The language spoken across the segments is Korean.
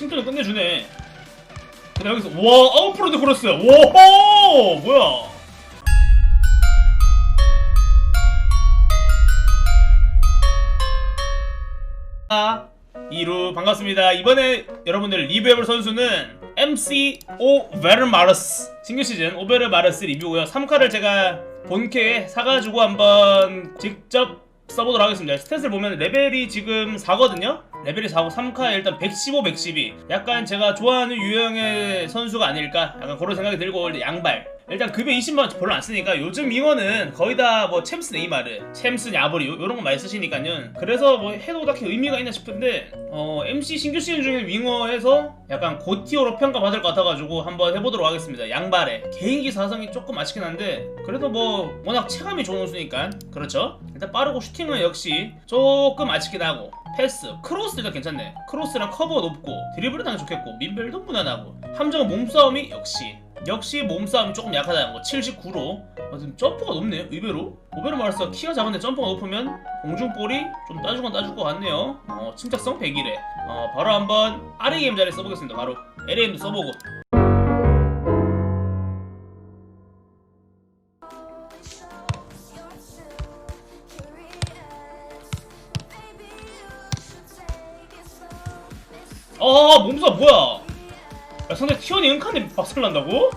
칭찬을 끝내주네. 근데 여기서 와 아웃프로드 크로스. 오호 뭐야? 아 이루 반갑습니다. 이번에 여러분들 리뷰해볼 선수는 MC 오베르마르스 신규 시즌 오베르마르스 리뷰고요. 3카를 제가 본캐에 사가지고 한번 직접 써보도록 하겠습니다. 스탯을 보면 레벨이 지금 4거든요? 레벨이 4고 3카에 일단 115, 112. 약간 제가 좋아하는 유형의 선수가 아닐까? 약간 그런 생각이 들고 양발. 일단 급여 20만원 별로 안 쓰니까 요즘 윙어는 거의 다 뭐 챔스 네이마르, 챔스 야브리 요, 요런 거 많이 쓰시니까요. 그래서 뭐 해도 딱히 의미가 있나 싶은데 어 MC 신규 시즌 중에 윙어에서 약간 고티어로 평가받을 것 같아가지고 한번 해보도록 하겠습니다. 양발에 개인기 사성이 조금 아쉽긴 한데 그래도 뭐 워낙 체감이 좋은 선수니까 그렇죠. 일단 빠르고 슈팅은 역시 조금 아쉽긴 하고 패스, 크로스 일단 괜찮네. 크로스랑 커버 높고 드리블은 당연히 좋겠고 민벨도 무난하고 함정은 몸싸움이 역시 역시 몸싸움이 조금 약하다는 거. 79로. 어, 지금 점프가 높네요 의외로. 오베르 마르스가 키가 작은데 점프가 높으면 공중볼이 좀 따주건 따줄 것 같네요. 어, 침착성 100이래 어, 바로 한번 RAM 자리 써보겠습니다 바로. LAM도 써보고. 아 몸싸움 뭐야 야 상대 티원이 은칸에 박살난다고?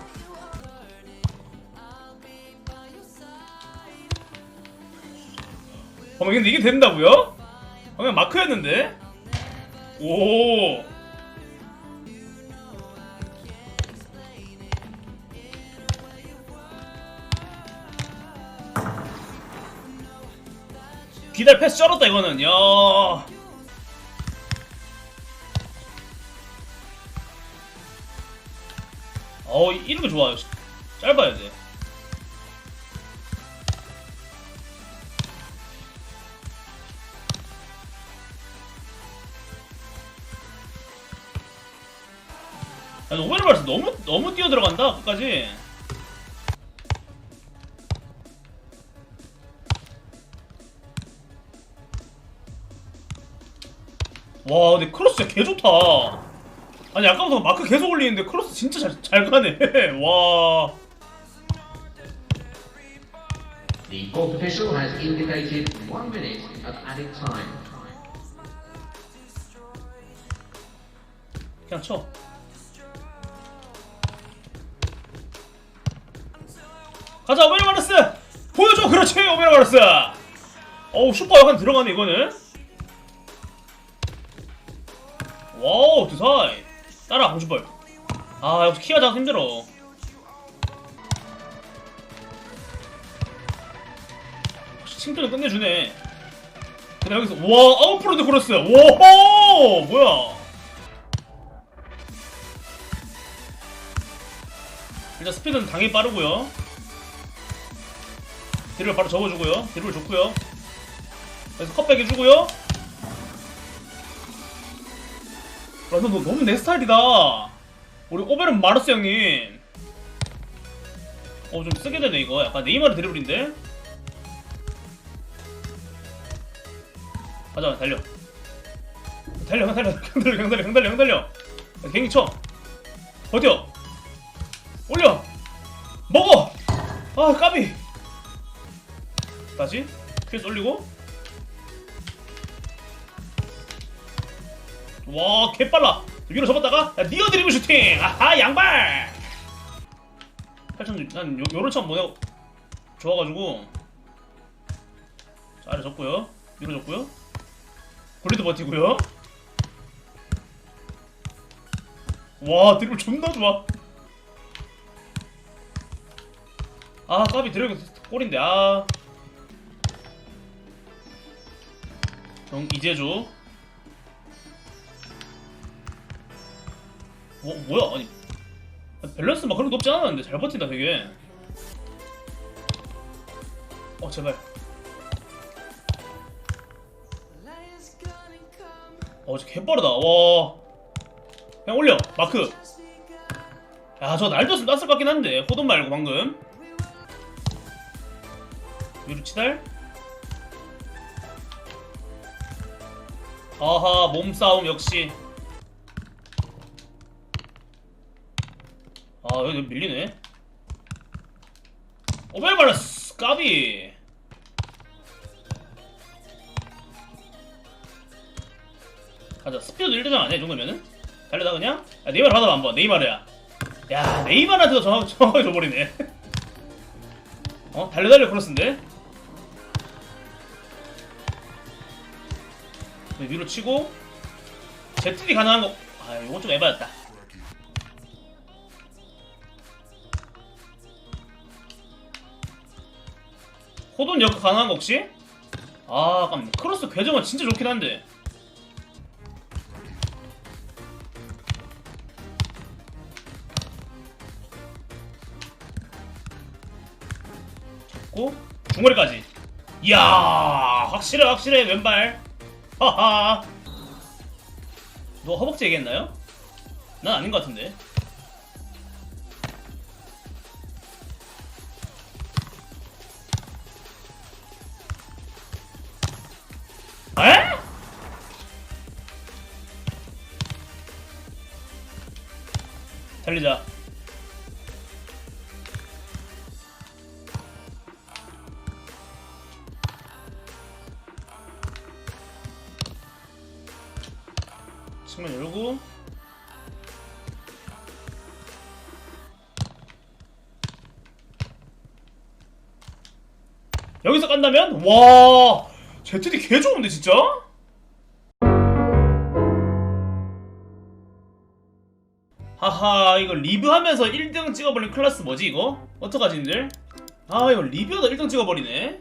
어 근데 이게 된다고요? 어, 그냥 마크였는데? 오 기다려 패스 쩔었다 이거는 야 어 이런 거 좋아요. 짧아야 돼 아니 오베르마르스 너무 너무 뛰어 들어간다 끝까지. 와 근데 크로스 개 좋다 아니 아까부터 마크 계속 올리는데 크로스 진짜 잘, 잘 가네. 와. The court official has indicated one minute of added time. 그냥 쳐. 가자 오베르마르스! 보여줘! 그렇지 오베르마르스! 어우 슈퍼 약간 들어가네 이거는. 와우 드사이 따라 공주벌. 아 역시 키가 작아서 힘들어. 칭찬을 끝내주네. 근데 여기서 와 아웃프로드 크로스 오호! 뭐야? 일단 스피드는 당연히 빠르고요. 딜을 바로 접어주고요. 딜을 좋고요. 그래서 컵백 해주고요 너, 너 너무 내 스타일이다. 우리 오베른 마르스 형님. 어 좀 쓰게 되네 이거. 약간 네이마르 드리블인데? 가자 달려. 달려 형 달려 형 달려 형 달려 형 달려 형 달려. 갱이 쳐. 버텨. 올려. 먹어. 아 까비. 다시. 퀴즈 올리고 와 개빨라. 위로 접었다가 야, 니어 드리블 슈팅. 아하 양발. 8천 난 요, 요런 참 뭐냐 좋아가지고. 자 아래 접고요. 위로 접고요. 골리도 버티고요. 와 드리블 존나 좋아. 아 까비 드래곤 골인데 아. 정, 이제조 뭐, 뭐야? 아니 밸런스 막 그렇게 높지 않았는데? 잘 버틴다 되게. 어 제발. 어 진짜 개빠르다. 와. 그냥 올려 마크. 야저 날렸으면 땄을 것 같긴 한데 호돈 말고 방금. 위로 치달. 아하 몸싸움 역시 여기 밀리네 오벨바르스 까비 가자 스피드 1대장 아니야 이 정도면은? 달려다 그냥? 야 네이마르 받아봐 한번 네이마르야 야 네이마르한테도 정확, 정확하게 줘버리네 어? 달려달려 크로스인데? 네, 위로 치고 제트리 가능한 거. 아, 이건 좀 에바였다. 호돈 역 가능한 거 혹시? 아, 아깝네. 크로스 궤정은 진짜 좋긴 한데. 잡고 중거리까지. 이야, 확실해, 확실해, 왼발. 하하. 너 허벅지 얘기했나요? 난 아닌 것 같은데. 달리자. 측면 열고 여기서 깐다면 와 제트디 개 좋은데 진짜? 하하 이거 리뷰하면서 1등 찍어버린 클래스 뭐지 이거? 어떡하지 님들? 아 이거 리뷰하다 1등 찍어버리네.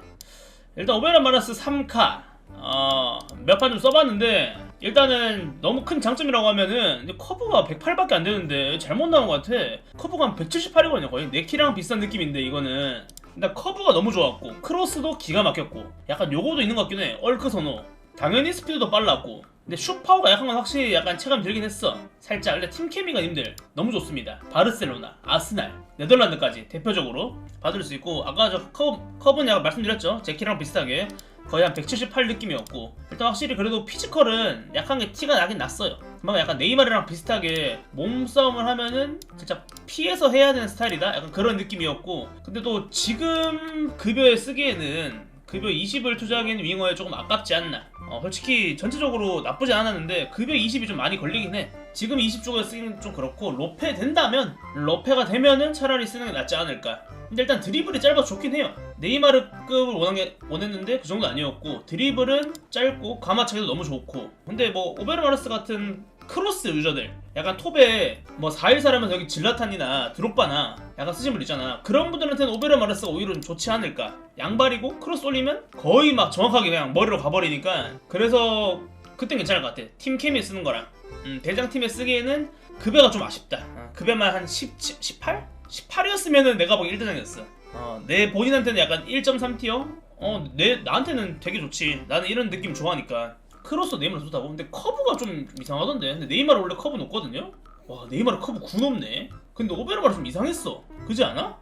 일단 오베란 마라스 3카. 어, 몇 판 좀 써봤는데 일단은 너무 큰 장점이라고 하면은 근데 커브가 108밖에 안 되는데 잘못 나온 것 같아. 커브가 한 178이거든요 거의. 내 키랑 비슷한 느낌인데 이거는. 일단 커브가 너무 좋았고 크로스도 기가 막혔고 약간 요거도 있는 것 같긴 해. 얼크 선호. 당연히 스피드도 빨랐고 근데 슈파워가 약한 건 확실히 약간 체감 들긴 했어. 살짝. 근데 팀 케미가 님들 너무 좋습니다. 바르셀로나, 아스날, 네덜란드까지 대표적으로 받을 수 있고 아까 저 커브, 커브는 약간 말씀드렸죠? 제 키랑 비슷하게 거의 한 178 느낌이었고 일단 확실히 그래도 피지컬은 약한 게 티가 나긴 났어요. 그만 약간 네이마르랑 비슷하게 몸싸움을 하면은 진짜 피해서 해야 되는 스타일이다? 약간 그런 느낌이었고 근데 또 지금 급여에 쓰기에는 급여 20을 투자하기에는 윙어에 조금 아깝지 않나 어, 솔직히 전체적으로 나쁘지 않았는데 급여 20이 좀 많이 걸리긴 해. 지금 20 쪽에 쓰기는 좀 그렇고 로페 된다면 로페가 되면은 차라리 쓰는 게 낫지 않을까. 근데 일단 드리블이 짧아서 좋긴 해요. 네이마르급을 원한 게 원했는데 그 정도 아니었고 드리블은 짧고 가마차기도 너무 좋고. 근데 뭐 오베르마르스 같은 크로스 유저들 약간 톱에 뭐 414라면 여기 질라탄이나 드롭바나 약간 쓰신 분 있잖아. 그런 분들한테는 오베르 마르스가 오히려 좀 좋지 않을까? 양발이고 크로스 올리면 거의 막 정확하게 그냥 머리로 가버리니까. 그래서 그땐 괜찮을 것 같아. 팀 케미에 쓰는 거랑. 음, 대장팀에 쓰기에는 급여가 좀 아쉽다. 어, 급여만 한 10, 18? 18이었으면은 내가 보기 1대장이었어. 어, 내 본인한테는 약간 1.3티어? 어, 내, 나한테는 되게 좋지. 나는 이런 느낌 좋아하니까 크로스 네이마르 좋다고? 근데 커브가 좀 이상하던데 근데 네이마르 원래 커브 높거든요? 와 네이마르 커브 9 높네 근데 오베르마르 좀 이상했어 그지 않아?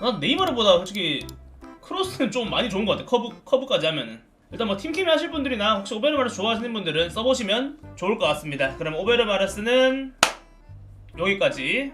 난 네이마르보다 솔직히 크로스는 좀 많이 좋은 것 같아 커브, 커브까지 하면은 일단 뭐 팀케미 하실 분들이나 혹시 오베르마르스 좋아하시는 분들은 써보시면 좋을 것 같습니다 그럼 오베르마르스는 여기까지